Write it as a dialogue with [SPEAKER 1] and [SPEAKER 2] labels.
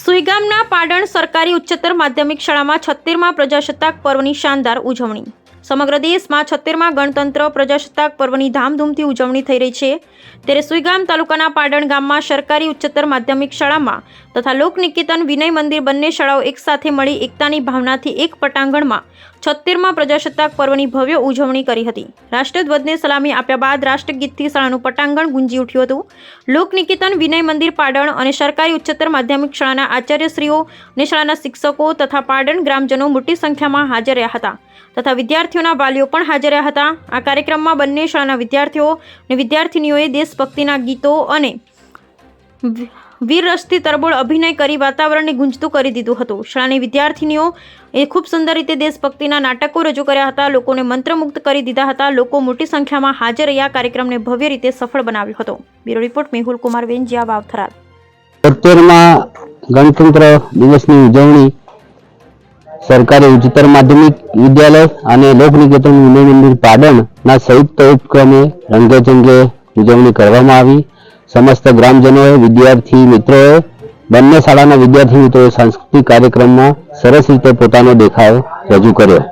[SPEAKER 1] સુઈગામના પાટણ સરકારી ઉચ્ચતર માધ્યમિક શાળામાં છત્તેરમાં પ્રજાસત્તાક પર્વની શાનદાર ઉજવણી. સમગ્ર દેશમાં છત્તેરમાં ગણતંત્ર પ્રજાસત્તાક પર્વની ધામધૂમથી ઉજવણી થઈ રહી છે. ત્યારે સુઈગામ તાલુકાના પાટણ ગામમાં સરકારી ઉચ્ચતર માધ્યમિક શાળામાં તથા લોકનિકેતન વિનય મંદિર બંને શાળાઓ એકસાથે મળી એકતાની ભાવનાથી એક પટાંગણમાં છત્તેરમાં પ્રજાસત્તાક પર્વની ભવ્ય ઉજવણી કરી હતી. રાષ્ટ્રધ્વજને સલામી આપ્યા બાદ રાષ્ટ્રગીતથી શાળાનું પટાંગણ ગુંજી ઉઠ્યું હતું. લોકનિકેતન વિનય મંદિર પાટણ અને સરકારી ઉચ્ચતર માધ્યમિક શાળાના આચાર્યશ્રીઓ અને શાળાના શિક્ષકો તથા પાટણ ગ્રામજનો મોટી સંખ્યામાં હાજર રહ્યા હતા. તથા વિદ્યાર્થીઓના વાલીઓ પણ હાજર રહ્યા હતા. આ કાર્યક્રમમાં બંને શાળાના વિદ્યાર્થીઓ અને વિદ્યાર્થિનીઓએ દેશભક્તિના ગીતો અને વીર રસથી તરબોળ અભિનય કરી વાતાવરણને ગુંજતું કરી દીધું હતું. શાળાની વિદ્યાર્થિનીઓ એ ખૂબ સુંદર રીતે દેશભક્તિના નાટકો રજૂ કર્યા હતા. લોકોને મંત્રમુગ્ધ કરી દીધા હતા. લોકો મોટી સંખ્યામાં હાજર રહ્યા. કાર્યક્રમને ભવ્ય રીતે સફળ બનાવ્યો હતો. Bureau report Mehul Kumar Venjiya, Vavthara.
[SPEAKER 2] તોતેરમાં ગણતંત્ર દિવસની ઉજવણી સરકારી ઉચ્ચતર માધ્યમિક વિદ્યાલય અને લોકનિકેતન વિનય મંદિર સંયુક્ત ઉપક્રમે રંગેચંગે ઉજવણી કરવામાં આવી. સમસ્ત ગ્રામજનોએ, વિદ્યાર્થી મિત્રોએ, બંને શાળાના વિદ્યાર્થી મિત્રોએ સાંસ્કૃતિક કાર્યક્રમમાં સરસ રીતે પોતાનો દેખાવ રજૂ કર્યો.